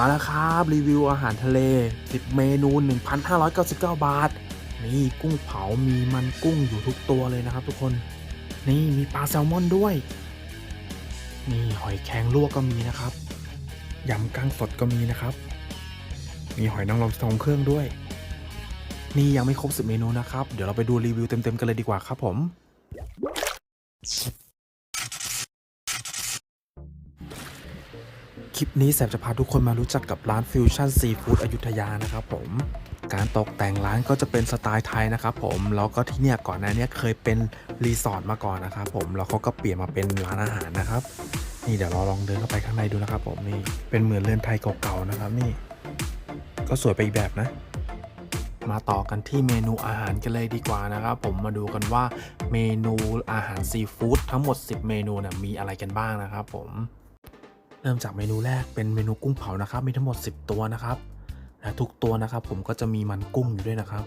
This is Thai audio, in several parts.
มาแล้วครับ รีวิวอาหารทะเล 10 เมนู 1,599 บาท นี่กุ้งเผามีมันกุ้งอยู่ทุกตัวเลยนะครับทุกคน นี่มีปลาแซลมอนด้วย นี่หอยแครงลวกก็มีนะครับยำกั้งสดก็มีนะครับ มีหอยนางรมทรงเครื่องด้วย นี่ยังไม่ครบ10เมนูนะครับ เดี๋ยวเราไปดูรีวิวเต็มๆกันเลยดีกว่าครับผม คลิปนี้แสบจะพาทุกคนมารู้จักกับร้านฟิวชั่นซีฟู้ดอยุธยานะครับผมการตกแต่งร้านก็จะเป็นสไตล์ไทยนะครับผมแล้วก็ที่เนี่ยก่อนหน้านี้เคยเป็นรีสอร์ทมาก่อนนะครับผมแล้วเขาก็เปลี่ยนมาเป็นร้านอาหารนะครับ นี่เดี๋ยวเราลองเดินเข้าไปข้างในดูนะครับผมนี่เป็นเหมือนเรือนไทยเก่าๆนะครับนี่ ก็สวยไปอีกแบบนะ มาต่อกันที่เมนูอาหารกันเลยดีกว่านะครับผมมาดูกันว่าเมนูอาหารซีฟู้ดทั้งหมด 10 เมนูนะมีอะไรกันบ้างนะครับผม เริ่มจากเมนูแรกเป็นเมนูกุ้งเผานะครับ มีทั้งหมด 10 ตัวนะครับ และทุกตัวนะครับ ผมก็จะมีมันกุ้งอยู่ด้วยนะครับ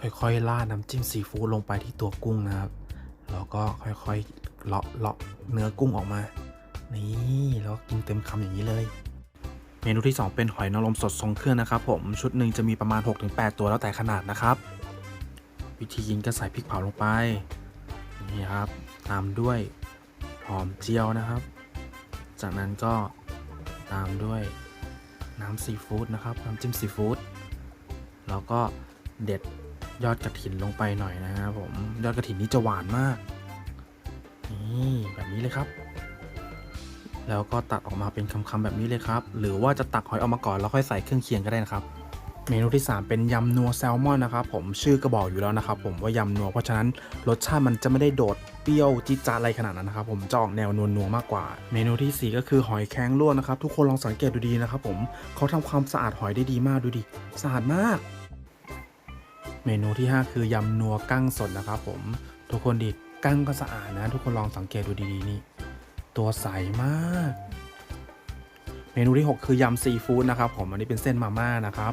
ค่อยๆราน้ำจิ้มซีฟู้ดลงไปที่ตัวกุ้งนะครับ แล้วก็ค่อยๆเลาะเลาะเนื้อกุ้งออกมา นี่แล้วกินเต็มคำอย่างนี้เลย เมนูที่ 2 เป็นหอยนางรมสดทรงเครื่องนะครับ ผมชุดหนึ่งจะมีประมาณ 6-8 ตัวแล้วแต่ขนาดนะครับ วิธีกินก็ใส่พริกเผาลงไปนี่ครับ ตามด้วยหอมเจียวนะครับ จากนั้นก็ตามด้วยน้ำซีฟู้ดนะครับ น้ำจิ้มซีฟู้ดแล้วก็เด็ดยอดกระถินลงไปหน่อยนะครับผมยอดกระถินนี้จะหวานมากนี่แบบนี้เลยครับ แล้วก็ตักออกมาเป็นคำๆแบบนี้เลยครับ หรือว่าจะตักหอยออกมาก่อนแล้วค่อยใส่เครื่องเคียงก็ได้นะครับ เมนูที่ 3 เป็นยำนัวแซลมอนนะครับผมชื่อก็บอกอยู่แล้วนะครับ ผมว่ายำนัวเพราะฉะนั้นรสชาติมันจะไม่ได้โดด เปรี้ยวจี๊ดจ๊าดอะไรขนาดนั้นนะครับผมจะออกแนวนัวนัวๆมากกว่า เมนูทีสี่ 4 ก็คือหอยแครงลวกนะครับ ทุกคนลองสังเกตดูดีนะครับผมเขาทำความสะอาดหอยได้ดีมากดูดิสะอาดมาก เมนูที่ 5 คือยำนัวกั้งสดนะครับผมทุกคนดิกั้งก็สะอาดนะ ทุกคนลองสังเกตดูดีๆนี่ตัวใสมาก เมนูที่ 6 คือยำซีฟู้ดนะครับผมอันนี้เป็นเส้นมาม่านะครับ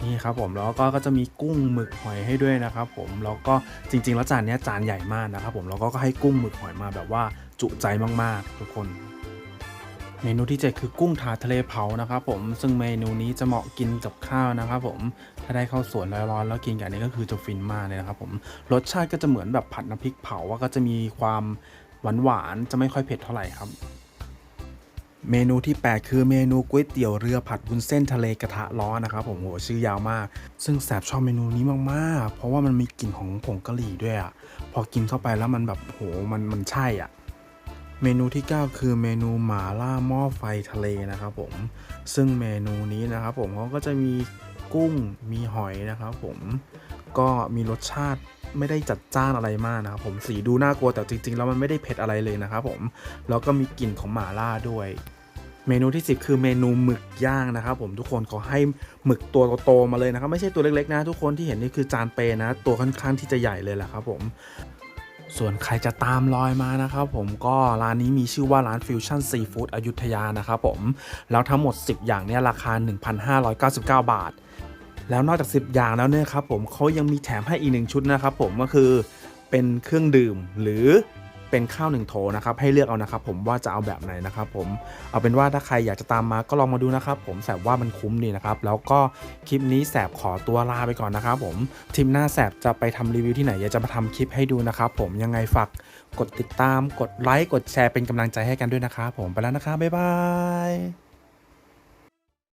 นี่ครับผมแล้วก็ก็จะมีกุ้งหมึกหอยให้ด้วยนะครับผมแล้วก็จริงๆแล้วจานนี้จานใหญ่มากนะครับผมแล้วก็ให้กุ้งหมึกหอยมาแบบว่าจุใจมากๆ ทุกคน เมนูที่ 7 คือกุ้งถาทะเลเผานะครับผมซึ่งเมนูนี้จะเหมาะกินกับข้าวนะครับผมถ้าได้ข้าวสวนร้อนๆแล้วกินกับอันนี้ก็คือจะฟินมากเลยนะครับผมรสชาติก็จะเหมือนแบบผัดน้ำพริกเผาว่าก็จะมีความหวานๆจะไม่ค่อยเผ็ดเท่าไหร่ครับ เมนูที่ 8 คือเมนูก๋วยเตี๋ยวเรือผัดวุ้นเส้นทะเลกระทะร้อนนะครับผมโหชื่อยาวมาก ซึ่งแสบชอบเมนูนี้มากๆ เพราะว่ามันมีกลิ่นของผงกะหรี่ด้วยอะ่ะพอกินเข้าไปแล้วมันแบบโหมันมันใช่อะเมนูที่ 9 คือเมนูหมาล่าหม้อไฟทะเลนะครับผมซึ่งเมนูนี้นะครับผมเขาก็จะมีกุ้งมีหอยนะครับผม ก็มีรสชาติไม่ได้จัดจ้านอะไรมากนะครับผมสีดูน่ากลัวแต่จริง ๆ แล้วมันไม่ได้เผ็ดอะไรเลยนะครับผมแล้วก็มีกลิ่นของหม่าล่าด้วย เมนูที่ 10 คือเมนูหมึกย่างนะครับผมทุกคนขอให้หมึกตัวโตๆมาเลยนะครับไม่ใช่ตัวเล็กๆนะ ทุกคนที่เห็นนี่คือจานเปนะ ตัวค่อนข้างที่จะใหญ่เลยแหละครับผมส่วนใครจะตามรอยมานะครับผมก็ร้านนี้มีชื่อว่าร้านฟิวชั่นซีฟู้ดอยุธยานะครับผม แล้วทั้งหมด 10 อย่างเนี่ยราคา 1,599 บาท แล้วนอกจาก 10 อย่างแล้วเนี่ยครับผมเขายังมีแถมให้อีกหนึ่งชุดนะครับผมก็คือเป็นเครื่องดื่มหรือเป็นข้าวหนึ่งโถนะครับให้เลือกเอานะครับผมว่าจะเอาแบบไหนนะครับผมเอาเป็นว่าถ้าใครอยากจะตามมาก็ลองมาดูนะครับผมแสบว่ามันคุ้มดีนะครับแล้วก็คลิปนี้แสบขอตัวลาไปก่อนนะครับผมทีมหน้าแสบจะไปทำรีวิวที่ไหนอยากจะมาทำคลิปให้ดูนะครับผมยังไงฝากกดติดตามกดไลค์กดแชร์เป็นกำลังใจให้กันด้วยนะครับผมไปแล้วนะครับบ๊ายบาย